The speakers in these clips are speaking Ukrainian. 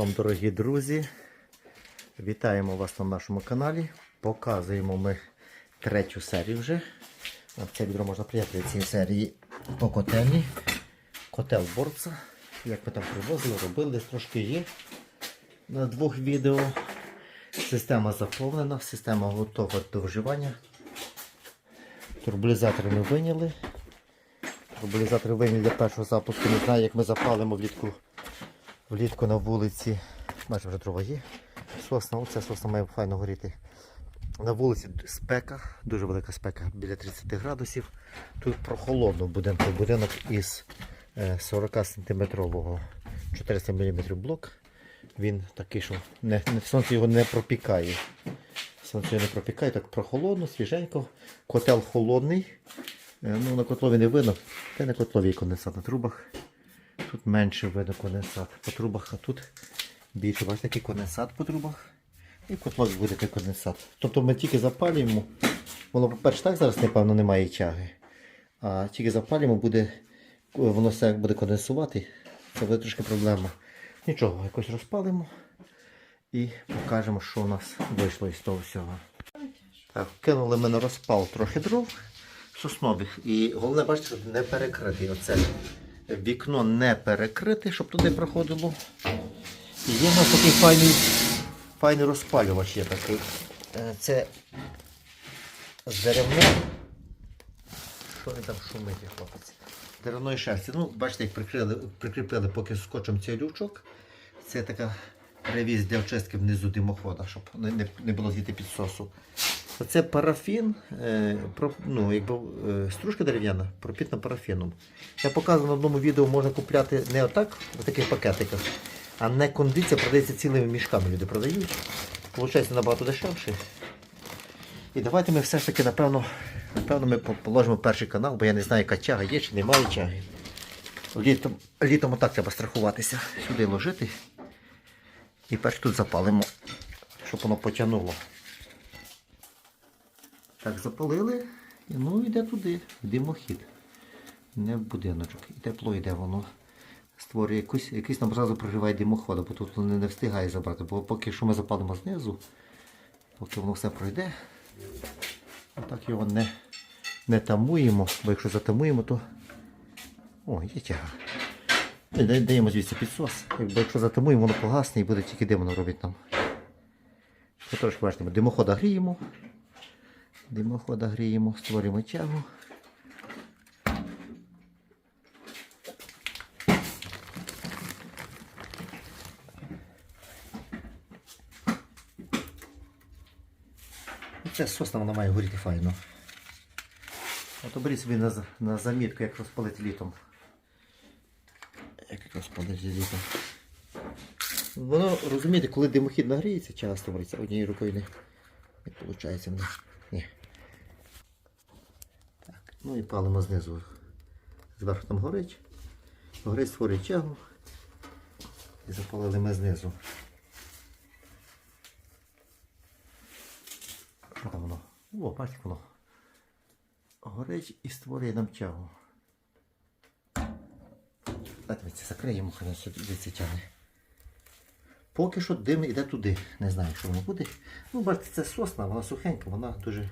вам, дорогі друзі. Вітаємо вас на нашому каналі. Показуємо ми третю серію вже. Це відео можна прияти цієї серії по котельні. Котел борца. Як ми там привозили, робили, трошки є на двох відео. Система заповнена, система готова до вживання. Турбулізатори ми виняли. Турбулізатори виняли для першого запуску. Не знаю, як ми запалимо влітку влітку на вулиці. Майже вже дрова є. Сосна, оця сосна має файно горіти. На вулиці спека, дуже велика спека, біля 30 градусів. Тут прохолодно будинку. Будинок із е, 40 сантиметрового 400 мм блок. Він такий, що не, сонце його не пропікає. Сонце його не пропікає, так прохолодно, свіженько. Котел холодний. Е, Ну, на котлові не видно. Це на котлові конденсат на трубах. Тут менше видно конденсат по трубах, а тут більше. Бачите, такий конденсат по трубах. І в котлові буде такий конденсат. Тобто ми тільки запалюємо. Воно, по-перше, так зараз, напевно, немає тяги. А тільки запалюємо, буде, воно все буде конденсувати. Це буде трошки проблема. Нічого, якось розпалимо і покажемо, що у нас вийшло із того всього. Так, кинули ми на розпал трохи дров соснових. І головне, бачите, не перекритий. Оце вікно не перекрите, щоб туди проходило. І є у нас такий файний, файний розпалювач є такий. Е, Це з деревни. Що він там шумить, хлопець? Деревної шерсті. Ну, бачите, як прикрили, прикріпили поки скотчем цей лючок. Це така ревіз для очистки внизу димохода, щоб не, не, не було звідти підсосу. Це парафін, е, ну, якби, е, стружка дерев'яна, пропітна парафіном. Я показував на одному відео, можна купляти не отак, в таких пакетиках, а не кондиція продається цілими мішками. Люди продають. Получається набагато дешевше. І давайте ми все ж таки, напевно, напевно, ми положимо перший канал, бо я не знаю, яка тяга є чи немає тяги. Літом, літом отак треба страхуватися, сюди ложити. І перш тут запалимо, щоб воно потягнуло. Так, запалили. І ну йде туди, димохід. Не в будиночок. І тепло йде воно. Створює якусь, якийсь нам зразу прогріває димохода, бо тут воно не встигає забрати. Бо поки що ми запалимо знизу, поки воно все пройде, так його не, не тамуємо, бо якщо затамуємо, то. О, є тяга. Даємо звідси підсос. Якби якщо затамуємо, воно погасне і буде тільки дим воно робить нам. Трошки бачите, димохода гріємо. Димохода гріємо, створюємо тягу. І сосна вона має горіти файно. От оберіть собі на, на замітку, як розпалити літом. Як розпалити літом. Воно, розумієте, коли димохід нагріється, часто створиться, однією рукою не виходить в мене. Ні. Так, ну і палимо знизу. Зверху там горить. Горить створює тягу. І запалили ми знизу. Що там воно? О, бачите воно. Горить і створює нам тягу. Давайте закриємо, хай це тягне. Поки що дим йде туди. Не знаю, що воно буде. Ну, бачите, це сосна, вона сухенька, вона дуже,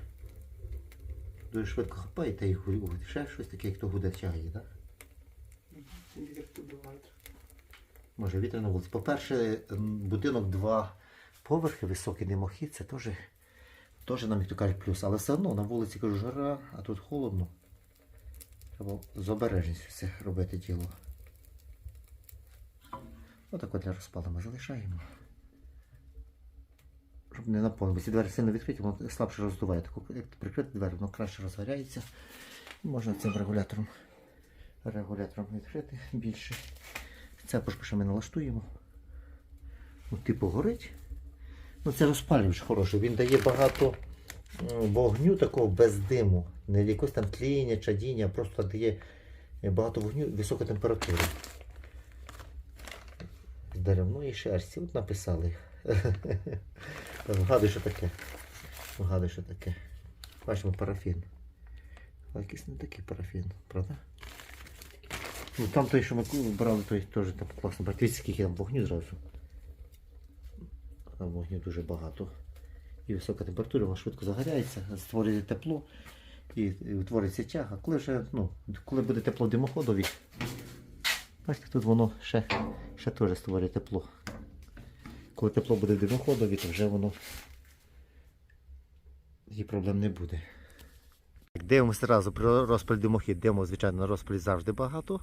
дуже швидко хапає та і гуде. Ще щось таке, як то гуде тягає, так? Може вітер на вулиці. По-перше, будинок два поверхи, високий димохід, це теж, теж нам, як то кажуть, плюс. Але все одно на вулиці кажу жара, а тут холодно. Треба з обережністю це робити діло. Отак от для розпалу ми залишаємо. Не наповнити. Ці двері сильно відкриті, воно слабше роздуває. Таку, як прикрити двері, воно краще розгоряється. Можна цим регулятором, регулятором відкрити більше. Цепочку ще ми налаштуємо. Ну, типу горить. Ну, це розпалювач хороший. Він дає багато вогню такого без диму. Не якось там тління, чадіння, а просто дає багато вогню, висока температура. Деревної шерсті. От написали. Вгадуй, що таке. Вгадуй, що таке. Бачимо парафін. Але якийсь не такий парафін, правда? Ну там той, що ми брали, той теж там класно. Бачите, скільки там вогню зразу. там вогню дуже багато. І висока температура, воно швидко загоряється, створює тепло і, утворюється тяга. Коли вже, ну, коли буде тепло димоходові, бачите, тут воно ще, ще теж створює тепло. Коли тепло буде в димоходові, то вже воно і проблем не буде. Дивимося одразу про розпаль димохід. Димо, звичайно, на розпалі завжди багато.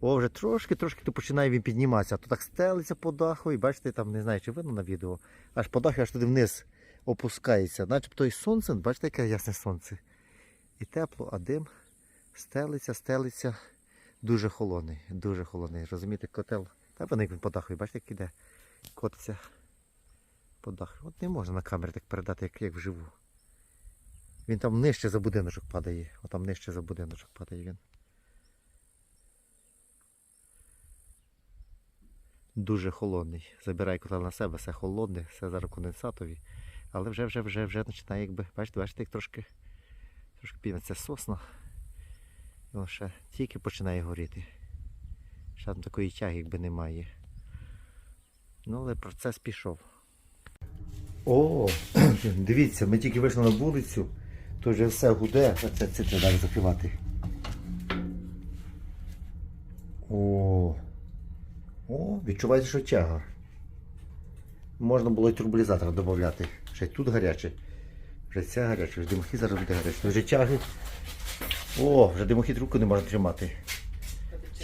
О, вже трошки, трошки то починає він підніматися. А то так стелиться по даху, і бачите, там не знаю, чи видно на відео. Аж по даху аж туди вниз опускається. Начебто і сонце, бачите, яке ясне сонце. І тепло, а дим стелиться, стелиться. Дуже холодний, дуже холодний. Розумієте, котел. Та вони він по даху, і бачите, як іде. Котиться по даху. От не можна на камері так передати, як, як вживу. Він там нижче за будиночок падає. Отам нижче за будиночок падає він. Дуже холодний. Забирай котел на себе, все холодне, все зараз конденсатові. Але вже вже вже вже починає якби. Бачите, бачите, як трошки трошки піниться сосна. І воно ще тільки починає горіти. Ще там такої тяги якби немає. Ну, але процес пішов. О, дивіться, ми тільки вийшли на вулицю, то вже все гуде, а це, це треба закривати. О, о, відчувається, що тяга. Можна було і турбулізатор додати. Ще тут гаряче. Вже ця гаряча, вже димохід зараз буде гарячий. Вже тяги. О, вже димохід руку не можна тримати.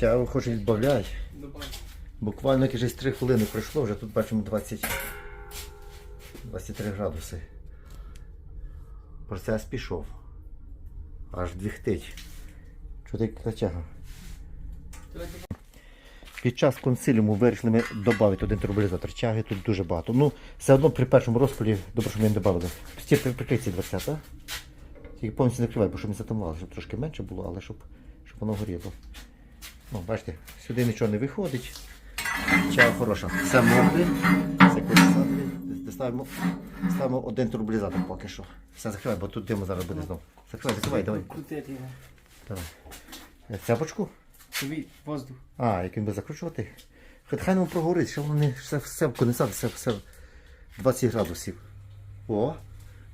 Тягу хоче відбавляти. Буквально якісь 3 хвилини пройшло, вже тут бачимо 20. 23 градуси. Процес пішов. Аж двіхтить. Що ти тяга? Під час консиліуму вирішили ми додати один турбулізатор. Тяги тут дуже багато. Ну, все одно при першому розпалі, добре, що ми не додали. Стір прикрий ці дверця. Тільки повністю не кривай, бо щоб не затамувало, щоб трошки менше було, але щоб, щоб воно горіло. Ну, бачите, сюди нічого не виходить. Чага хороша. Все мокре. Все. Ставимо, ставимо один турбулізатор поки що. Все закривай, бо тут диму зараз буде знову. Закривай, закривай, давай. Крутити його. давай. Е, Цяпочку? Тобі воздух. А, як він би закручувати? Хай хай воно прогорить, що воно не все, все в конденсат, все, все 20 градусів. О,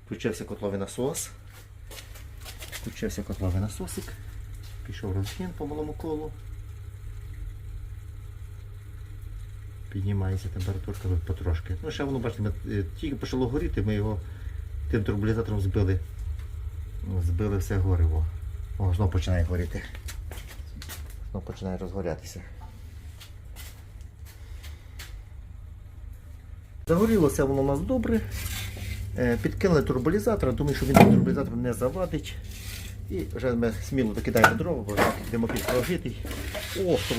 включився котловий насос. Включився котловий насосик. Пішов розгін по малому колу. Піднімається температурка потрошки. Ну, ще воно, бачите, е, тільки почало горіти, ми його тим турбулізатором збили. Ну, Збили все гориво. О, знову починає горіти. Знову починає розгорятися. Загорілося воно у нас добре. Е, Підкинули турбулізатор, думаю, що він турбулізатор не завадить. І вже ми сміло докидаємо дрова, бо димофіль прогрітий. О, хто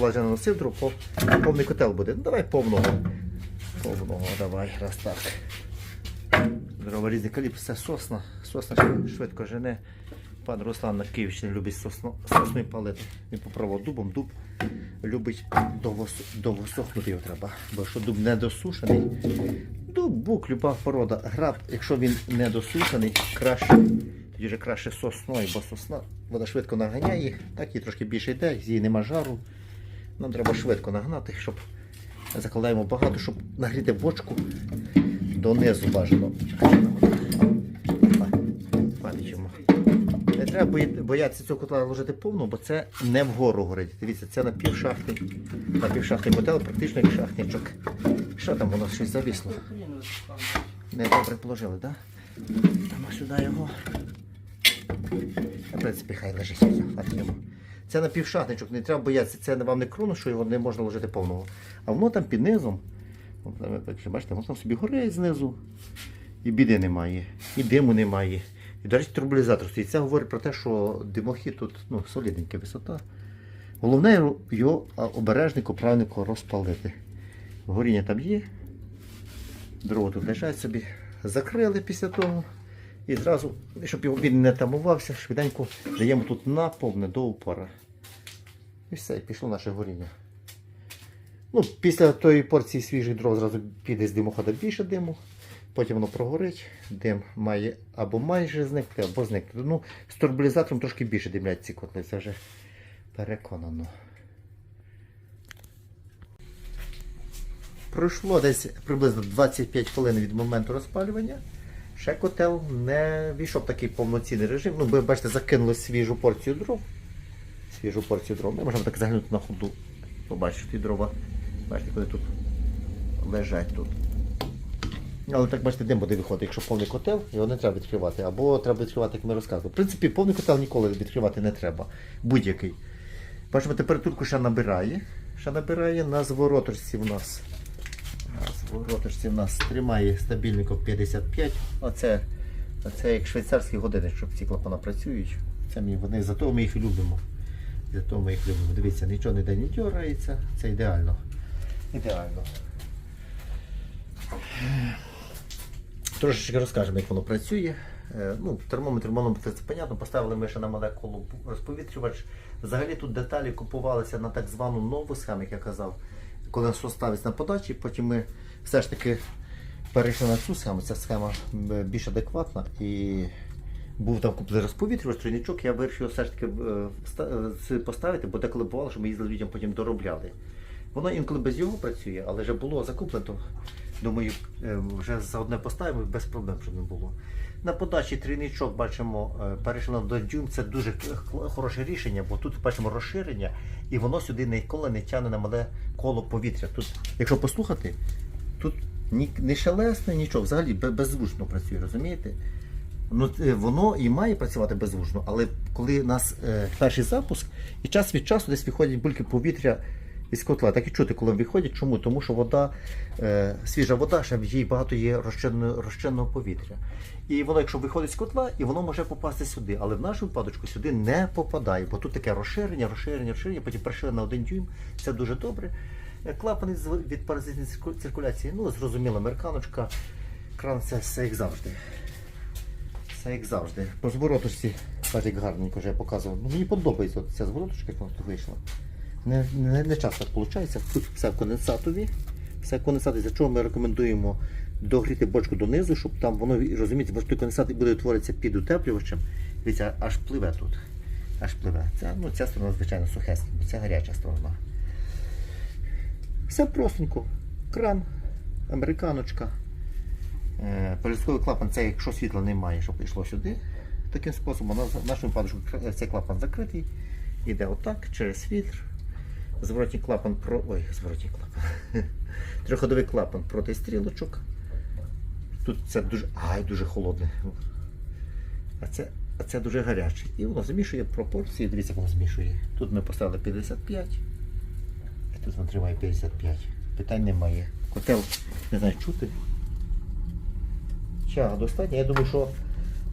дров, пов- повний котел буде. Ну, давай повного. Повного, давай, раз так. Дрова різний калібр, все сосна. Сосна швидко жене. Пан Руслан на Київщині любить сосну, сосну палити. Він попробував дубом, дуб любить довго, довго сохнути його треба. Бо якщо дуб не досушений, дуб, бук, люба порода, граб, якщо він не досушений, краще, тоді вже краще сосною, бо сосна вона швидко наганяє, так їй трошки більше йде, з її нема жару. Нам треба швидко нагнати, щоб закладаємо багато, щоб нагріти бочку донизу бажано. Не треба боятися цього котла ложити повну, бо це не вгору горить. Дивіться, це на півшахти. На півшахти котел, практично як шахтничок. Що там воно щось завісло? Не добре положили, так? Да? Дамо сюди його. В принципі, хай лежить. Це на півшахтничок, не треба боятися. Це вам не крону, що його не можна ложити повного. А воно там під низом. Бачите, воно там собі горить знизу. І біди немає, і диму немає. І, до речі, турбулізатор стоїть. Це говорить про те, що димохід тут ну, солідненька висота. Головне його обережнику, правильнику розпалити. Горіння там є. Дрова тут лежать собі. Закрили після того. І зразу, щоб його він не тамувався, швиденько даємо тут наповне до упора. І все, і пішло наше горіння. Ну, після тої порції свіжих дров зразу піде з димохода більше диму. Потім воно прогорить, дим має або майже зникти, або зникти. Ну, з турбулізатором трошки більше димлять ці котли, це вже переконано. Пройшло десь приблизно 25 хвилин від моменту розпалювання. Ще котел не війшов такий повноцінний режим. Ну, ви бачите, закинули свіжу порцію дров. Свіжу порцію дров. Ми можемо так заглянути на ходу. Побачити дрова. Бачите, коли тут лежать тут. Але так бачите, дим буде виходити, якщо повний котел, його не треба відкривати. Або треба відкривати, як ми розказували. В принципі, повний котел ніколи відкривати не треба. Будь-який. Бачимо, температурку ще набирає. Ще набирає на звороторці в нас. На звороторці в нас тримає стабільненько 55. Оце, оце як швейцарські години, щоб ці клапана працюють. Це вони, зато ми їх любимо. Зато ми їх любимо. Дивіться, нічого ніде не дергається. Це ідеально. Ідеально. Трошечки розкажемо, як воно працює. Е, Ну, термометр, манометр, це понятно, поставили ми ще на молекулу розповітрювач. Взагалі тут деталі купувалися на так звану нову схему, як я казав, коли насос ставиться на подачі, потім ми все ж таки перейшли на цю схему. Ця схема більш адекватна і був там куплений розповітрювач, тройничок, я вирішив все ж таки е, е, поставити, бо деколи бувало, що ми їздили людям потім доробляли. Воно інколи без його працює, але вже було закуплено. Думаю, е, вже за одне поставимо без проблем, щоб не було. На подачі трійничок бачимо е, перейшли до дюйм. Це дуже хороше рішення, бо тут бачимо розширення, і воно сюди ніколи не тягне на мале коло повітря. Тут, якщо послухати, тут ні, не шелесне, нічого, взагалі бе- беззвучно працює, розумієте? Ну, е, воно і має працювати беззвучно, але коли у нас е, перший запуск, і час від часу десь виходять бульки повітря із котла. Так і чути, коли виходять. Чому? Тому що вода, е, свіжа вода, ще в їй багато є розчинного, розчинного повітря. І воно, якщо виходить з котла, і воно може попасти сюди. Але в нашу випадочку сюди не попадає, бо тут таке розширення, розширення, розширення, потім перейшли на один дюйм. Це дуже добре. Е, Клапани від паразитної циркуляції, ну, зрозуміло, американочка, кран це все як завжди. Все як завжди. По звороточці, так як гарненько вже я показував. Ну, мені подобається ця звороточка, як вона тут вийшла. Не, не, не часто виходить. Тут все в конденсатові. Все в конденсатові, за чого ми рекомендуємо догріти бочку донизу, щоб там воно, розумієте, бо той конденсат буде утворитися під утеплювачем. Дивіться, аж пливе тут. Аж пливе. Ця, ну, ця сторона, звичайно, сухесенька, бо це гаряча сторона. Все простенько. Кран, американочка. Е, клапан це якщо світла немає, щоб йшло сюди. Таким способом, в нашому випадку цей клапан закритий. Іде отак, через фільтр. Зворотній клапан про. Ой, зворотній клапан. Триходовий клапан проти стрілочок. Тут це дуже. Ай, дуже холодне. А це, а це дуже гаряче. І воно змішує пропорції. Дивіться, воно змішує. Тут ми поставили 55. І тут воно тримає 55. Питань немає. Котел, не знаю, чути. Чага достатньо. Я думаю, що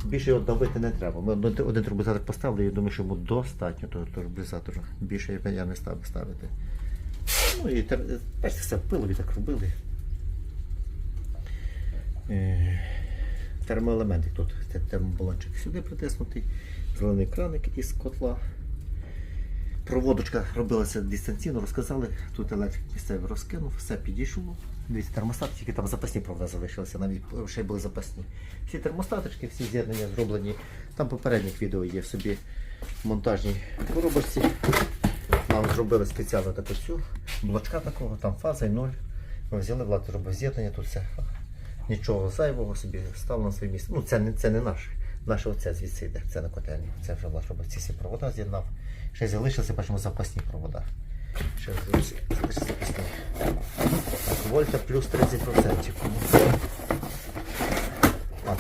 більше його давити не треба. Ми один турбізатор поставили, я думаю, що йому достатньо того турбізатора. Більше я не став ставити. Ну і бачите, все пилові так робили. Е, Термоелементи тут. Це термобалончик сюди притиснутий, зелений краник із котла. Проводочка робилася дистанційно, розказали. Тут електрик місцевий розкинув, все підійшло. Дивіться, термостат, тільки там запасні провода залишилися, навіть ще й були запасні. Всі термостаточки, всі з'єднання зроблені. Там попередніх відео є в собі монтажній коробочці. Нам зробили спеціально таку цю блочка такого, там фаза і ноль. Ми взяли, влад зробив з'єднання, тут все. Нічого зайвого собі став на своє місце. Ну, це не, це не наше. Наше оце звідси йде, це на котельні. Це вже влад робив ці всі провода з'єднав. Ще залишилися, бачимо, запасні провода. Ще залишилися вольта плюс 30%. А,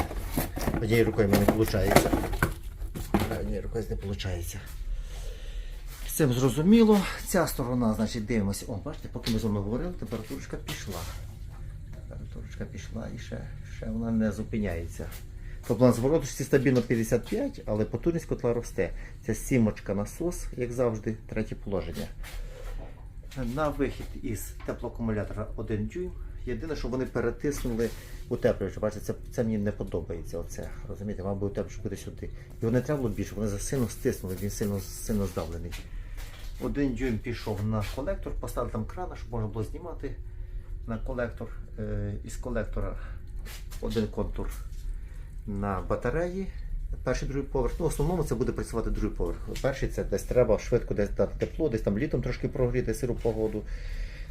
однією рукою не виходить. Однією рукою не виходить. З цим зрозуміло. Ця сторона, значить, дивимося. О, бачите, поки ми з вами говорили, температурочка пішла. Температурочка пішла і ще, ще вона не зупиняється. Тобто на звороточці стабільно 55, але потужність котла росте. Це сімочка насос, як завжди, третє положення. На вихід із теплоакумулятора 1 дюйм. Єдине, що вони перетиснули утеплювач. Бачите, це, це мені не подобається. Оце. Розумієте, мав би утеплювач бути сюди. Його не треба було більше, вони засильно стиснули, він сильно, сильно здавлений. Один дюйм пішов на колектор, поставили там крана, щоб можна було знімати на колектор. Е, із колектора один контур на батареї. Перший другий поверх. Ну, в основному це буде працювати другий поверх. Перший це десь треба швидко десь дати тепло, десь там літом трошки прогріти сиру погоду.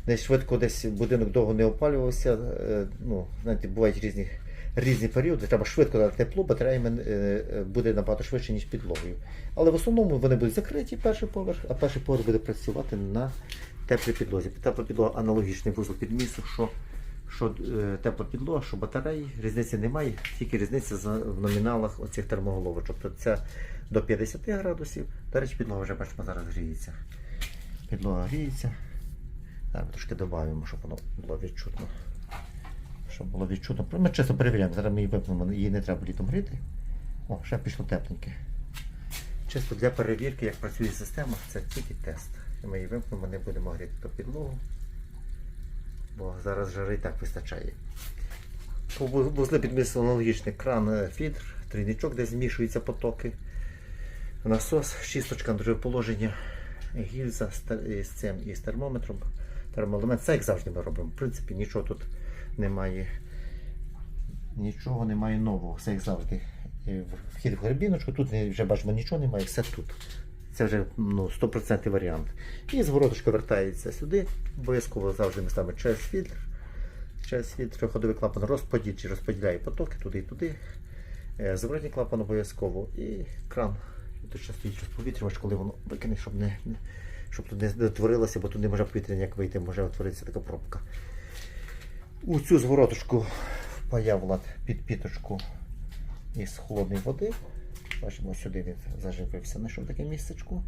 десь швидко десь будинок довго не опалювався. е, Ну, знаєте, бувають різні, різні періоди. Треба швидко дати тепло, батареями е, буде набагато швидше, ніж підлогою. Але в основному вони будуть закриті перший поверх, а перший поверх буде працювати на теплій підлозі. Тепла підлога аналогічний вузол підмісу, що, що е, тепла підлога, що батареї. Різниці немає, тільки різниця в номіналах оцих термоголовочок. Тобто це до 50 градусів. До речі, підлога вже бачимо зараз гріється. Підлога гріється. Так, трошки додаємо, щоб воно було відчутно. Щоб було відчутно. Ми чисто перевіряємо, зараз ми її випнемо, її не треба літом гріти. О, ще пішло тепленьке. Чисто для перевірки, як працює система, це тільки тест. Ми її вимкнемо, не будемо гріти ту підлогу, бо зараз жари так вистачає. Вузли підмісту аналогічний кран е, фільтр, трійничок, де змішуються потоки. Насос, шісточка друге положення, гільза з, цим і з термометром. Термоелемент. Це як завжди ми робимо. В принципі, нічого тут немає. Нічого немає нового, все як завжди. Вхід в грибіночку, тут вже бачимо нічого немає, все тут. Це вже ну, 100% варіант. І звороточка вертається сюди. Обов'язково завжди ми ставимо через фільтр. Через фільтр ходовий клапан розподільчий, розподіляє потоки туди і туди. Е, Зворотній клапан обов'язково і кран. Тут стоїть розповітрювач, коли воно викине, щоб не, щоб тут не дотворилося, бо тут не може повітря ніяк вийти, може утворитися така пробка. У цю звороточку впаяв влад підпіточку із холодної води. Бачимо, сюди він заживився, знайшов таке місцечко.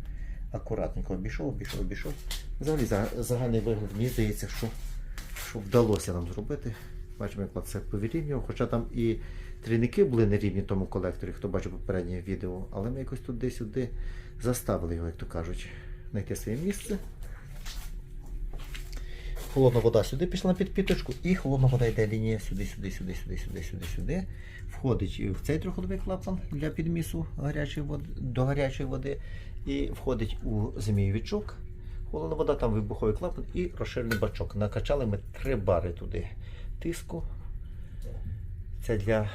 Акуратненько обійшов, обійшов, обійшов. Взагалі загальний вигляд, мені здається, що, що вдалося нам зробити. Бачимо, як це повірівнював. Хоча там і трійники були нерівні тому колекторі, хто бачив попереднє відео, але ми якось туди-сюди заставили його, як то кажуть, знайти своє місце. Холодна вода сюди пішла на підпіточку, і холодна вода йде лінія сюди, сюди, сюди, сюди, сюди, сюди, сюди. Входить в цей трьохходовий клапан для підмісу гарячої води, до гарячої води. І входить у змійовичок. Холодна вода, там вибуховий клапан і розширений бачок. Накачали ми три бари туди тиску. Це для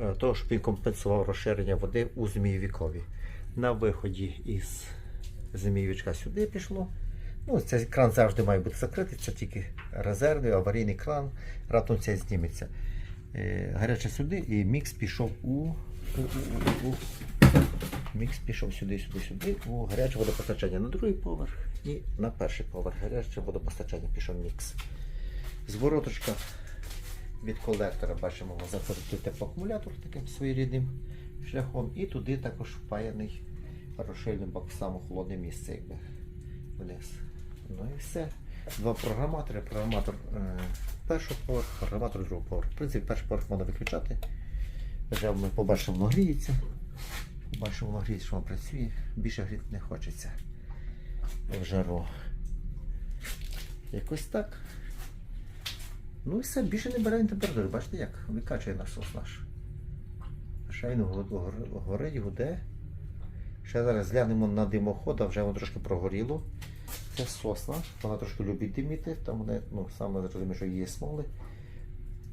е, того, щоб він компенсував розширення води у змійовікові. На виході із змійовичка сюди пішло. Ну, цей кран завжди має бути закритий, це тільки резервний, аварійний кран, раптом це зніметься. Е, гаряче сюди і мікс пішов у, у, у, у, у. Мікс пішов сюди, сюди, сюди, у гаряче водопостачання на другий поверх і на перший поверх. Гаряче водопостачання пішов мікс. Звороточка від колектора бачимо, заходить теплоакумулятор таким своєрідним шляхом. І туди також впаяний розширний бак в саме холодне місце, якби вниз. Ну і все. Два програматори. Програматор е, першого поверху, програматор другого поверху. В принципі, перший поверх можна виключати. Вже ми побачимо, воно гріється. Побачимо, воно гріється, що воно працює. Більше гріти не хочеться в жару. Якось так. Ну і все, більше не бере він температури. Бачите як? Викачує насос наш. Шайно горить, гуде. Ще зараз глянемо на димоход, а вже воно трошки прогоріло. Це сосна, вона трошки любить диміти, там вони, ну, саме зрозуміло, що є смоли.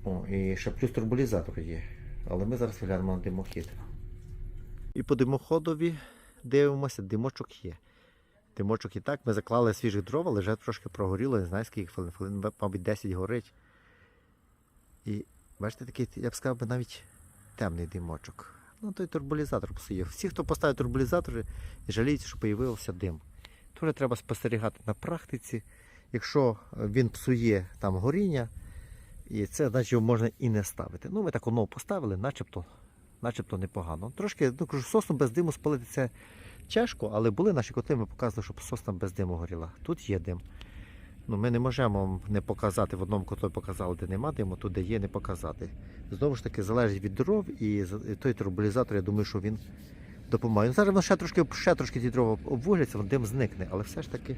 О, і ще плюс турбулізатор є. Але ми зараз глянемо на димохід. І по димоходові дивимося, димочок є. Димочок і так, ми заклали свіжих дров, але вже трошки прогоріло, не знаю скільки хвилин, хвилин, мабуть, 10 горить. І бачите, такий, я б сказав, навіть темний димочок. Ну, той турбулізатор псує. Всі, хто поставив турбулізатори, жаліються, що з'явився дим. Дуже треба спостерігати на практиці. Якщо він псує там горіння, і це значить його можна і не ставити. Ну, ми так одного поставили, начебто, начебто непогано. Трошки, ну кажу, сосну без диму спалити це тяжко, але були наші котли, ми показували, щоб сосна без диму горіла. Тут є дим. Ну, ми не можемо не показати, в одному котлі показали, де нема диму, тут де є, не показати. Знову ж таки, залежить від дров, і той турбулізатор, я думаю, що він допомагає. Ну, зараз воно ще трошки, ще трошки ті дрова обвугляться, воно дим зникне, але все ж таки,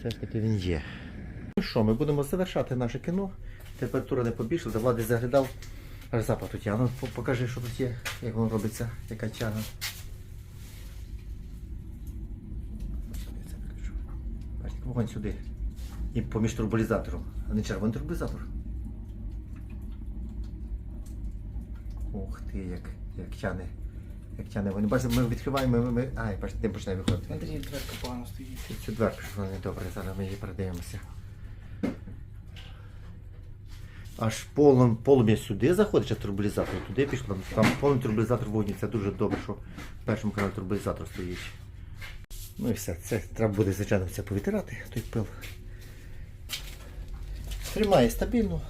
все ж таки він є. Ну що, ми будемо завершати наше кіно. Температура не побільшила, Влади заглядав, аж запах тут Ну, по- покажи, що тут є, як воно робиться, яка тяга. Вогонь сюди. І поміж турбулізатором, а не червоний турбулізатор. Ух ти, як, як тяне. Як тяне. Вони бачите, ми відкриваємо, ми, ми... Ай, бачите, дим починає виходити. Андрій дверка погано стоїть. Це дверка, що вона не добре, зараз ми її передивимося. аж полем, полум'я сюди заходить, а турбулізатор туди пішло. Там повний турбулізатор вогні. Це дуже добре, що в першому каналі турбулізатор стоїть. Ну і все. Це треба буде, звичайно, це повитирати, той пил. Тримає стабільно.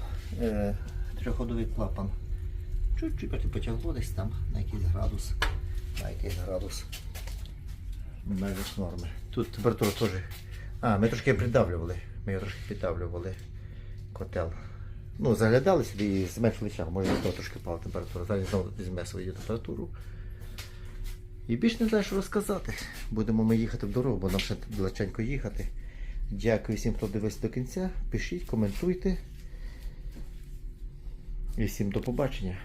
Е, трьохходовий клапан. Чуть-чуть потягло десь там на якийсь градус. На якийсь градус. В межах норми. Тут температура теж. А, ми трошки придавлювали. Ми його трошки піддавлювали. Котел. Ну, заглядали сюди і зменшили час. Може того трошки впала температура. Зараз знову візьме свою температуру. І більш не знаю, що розказати. Будемо ми їхати в дорогу, бо нам ще далеченько їхати. Дякую всім, хто дивився до кінця. Пишіть, коментуйте. І всім до побачення.